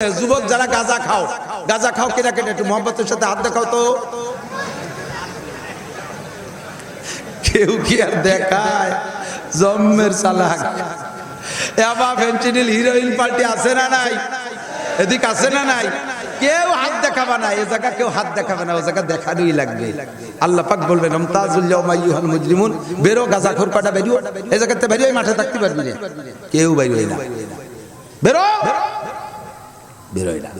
যুবক, যারা গাঁজা খাও গাঁজা খাও কেনা কেটে, একটু মোহাম্মতের সাথে হাত দেখাও তো। কেউ কি আর দেখায়? জম্মের চালাক এবা ফেন্সিডিল হিরোইন পার্টি আছে না নাই? এদিক আছে না নাই? কেউ হাত দেখাবে না, এ জায়গা কেউ হাত দেখাবে না, ও জায়গা দেখানোই লাগবে। আল্লাহ পাক বলবেন আমতাজুল্লাহ মুজরিমুন, বেরো, গাজা খোর কাটা বেরিও এ জায়গাতে বেরিয়ে মাঠে থাকতে পারবি না। কেউ বেরিয়ে না। বেরো! বেরোয় না।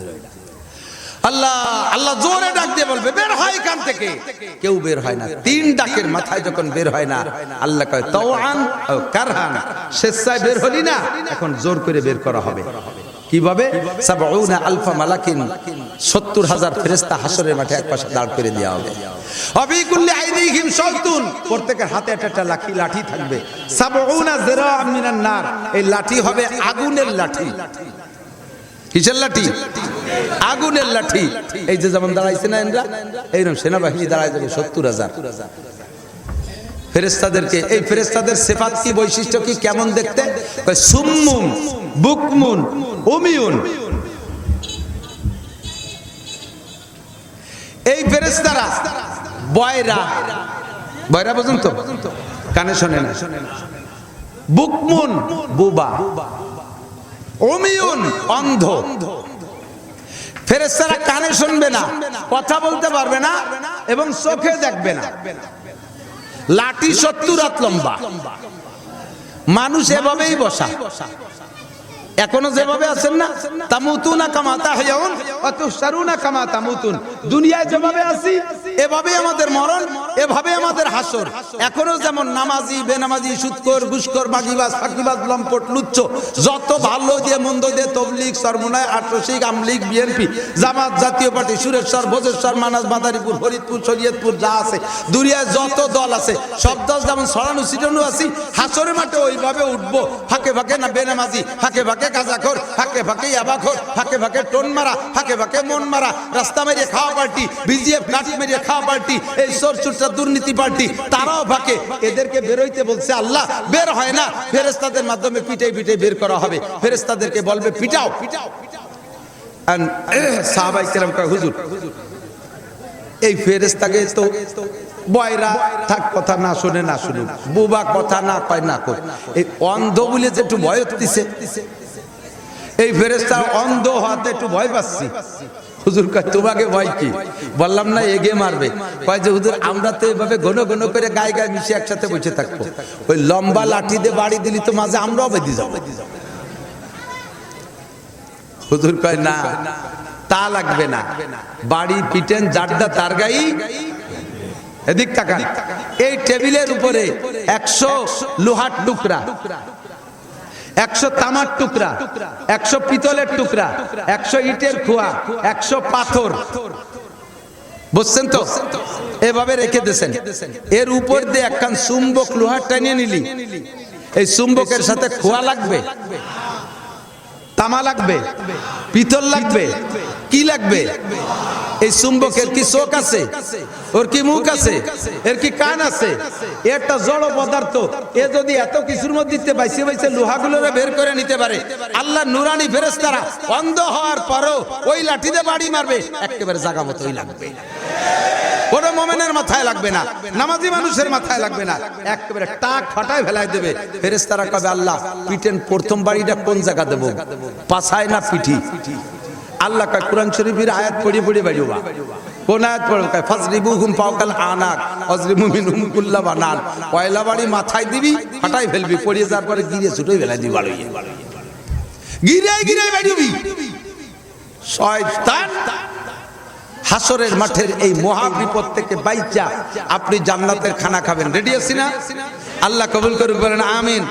আল্লাহ আল্লাহ জোরে ডাক দিয়ে বলবে, বের হয় এখান থেকে। কেউ বের হয় না। তিন ডাকের মাথায় যখন বের হয় না, আল্লাহ কয় তাওআন ও কারহান, স্বেচ্ছায় বের হলি না? এখন জোর করে বের করা হবে। কীভাবে? আলফা মালাকিন, সত্তর হাজার ফেরেস্তা হাসরের মাঠে এক পাশে দাঁড় করে দেওয়া হবে। অবিকুল্লি আইদিহিম শাওতুন প্রত্যেকের হাতে একটা একটা লাঠি লাঠি থাকবে। সাবউনা যিরাআম মিনান নার, এই লাঠি হবে আগুনের লাঠি। কিসের লাঠি। আগুনের লাঠি। এই যে যেমন দাঁড়াইছে না এনরা, এইরকম সেনাবাহিনী দাঁড়ায় যাবে সত্তর হাজার। ফেরেস্তাদেরকে এই ফেরেস্তাদের সেফাত কি, বৈশিষ্ট্য কি, কেমন দেখতে? কয়, সুম্মুন, বুকমুন, উমিউন। এই ফেরেস্তারা বয়রা। বয়রা বুঝুন তো কানে শোনে না। বুকমুন, বুবা। অমিয়ন অন্ধ। ফেরেস্তারা কানে শুনবে না, কথা বলতে পারবে না এবং চোখে দেখবে না। লাঠি সত্তর হাত লম্বা। মানুষ এভাবেই বসা। এখনও যেভাবে আছেন না, তামুতুনা কামাতা হয়াউন অত সারুনা কামা তামুতুন। দুনিয়ায় যেভাবে আছি এভাবে আমাদের মরণ, এভাবে আমাদের হাসর। এখনও যেমন নামাজি, বেনামাজি সুৎকর ঘুষকর বাগিবাজ, ফাঁকিবাজ, লম্পট লুচ্চ যত ভালো দিয়ে মন্দ দিয়ে তবলিগ সরমুনায় আটরসিক, আমলিগ, বিএনপি, জামাত, জাতীয় পার্টি, সুরেশ্বর, ভোজেশ্বর, মানাস, মাদারীপুর, ফরিদপুর, শরীয়তপুর, যা আছে, দুনিয়ায় যত দল আছে, সব দল যেমন ছড়ানো, ছিটানো আছি, হাসরের মাঠে ওইভাবে উঠবো। ফাঁকে ফাঁকে না বেনামাজি, ফাঁকে ফাঁকে গাঁজাখোর ফাঁকে ফাঁকে ইয়াবাখোর, ফাঁকে ফাঁকে টোন মারা ফাঁকে ফাঁকে মন মারা রাস্তা মেরিয়ে খাওয়া পার্টি, বিজিএফ, কাঠ মেরিয়ে খাওয়া পার্টি, এই সর চুরটা দুর্নীতি পার্টি, তারাও ফাঁকে এদেরকে বেরোইতে বলছে, আল্লাহ, বের হয় না। ফেরেস্তাদের মাধ্যমে পিটে পিটে বের করা হবে। ফেরেস্তাদেরকে বলবে, পিটাও। পিটাও এই বয়রা থাক, কথা না শুনে না কথা না কয়, না অন্ধ বলে যে একটু ভয় এই অন্ধ হওয়াতে একটু ভয় পাচ্ছি। হুজুর কয়, তোমাকে ভয় কি? বললাম, না এগে মারবে। কয় যে, হুজুর, আমরা তো এভাবে ঘন ঘন করে গায়ে গায়ে মিশে একসাথে বসে থাকব। ওই লম্বা লাঠি দিয়ে বাড়ি দিলি তো মাঝে আমরাও বেঁধে যাব। হুজুর কয়, না, তা লাগবে না। বাড়ি পিটেন জাড্ডা তার গাই, এদিক টাকা এই টেবিলের উপরে একশো লোহার টুকরা। একশো তামার টুকরা, একশো পিতলের টুকরা, একশো ইটের খোয়া, একশো পাথর। বুঝছেন তো? এভাবে রেখে দিয়েছেন। এর উপর দিয়ে একখান চুম্বক লোহার টানিয়ে নিলি। এই চুম্বকের সাথে খোয়া লাগবে? তামা লাগবে, পিতল লাগবে, কি লাগবে? এই চুম্বকের কি চোখ আছে? ওর কি মুখ আছে? এর কি কান আছে? একটা জড় পদার্থ, এ যদি এত কিছুর মধ্যে বাইসে বাইসে লোহাগুলোরে বের করে নিতে পারে, আল্লাহ নুরানি ফেরেস্তারা অন্ধ হওয়ার পরও ওই লাঠিতে বাড়ি মারবে, একেবারে জাগা মতোই লাগবে। কোন মোমেনের মাথায় লাগবে না। নামাজি মানুষের মাথায় লাগবে না। একেবারে টাক ফাটায় ফেলায় দেবে। ফেরেস্তারা কবে, আল্লাহ পিটেন প্রথম বাড়িটা কোন জায়গা দেবো? পাছায় না পিঠি? আল্লাহ কয়, কোরআন শরীফের আয়াত পড়ে পড়ে বাড়িবা কোন আয়াত কয় হুম পাওকাল আনাক কুল্লা বানান। পয়লা বাড়ি মাথায় দিবি ফাটাই ফেলবি। পড়িয়ে যাওয়ার পরে গিরে ছুটোই ফেলাই দিবি বাড়ি গিরে গিরে বাড়িবি। শয়তান হাসরের মাঠের এই মহা বিপদ থেকে বাইচা আপনি জান্নাতের খানা খাবেন। রেডি আছি না? আল্লাহ কবুল করুক বলেন, আমিন।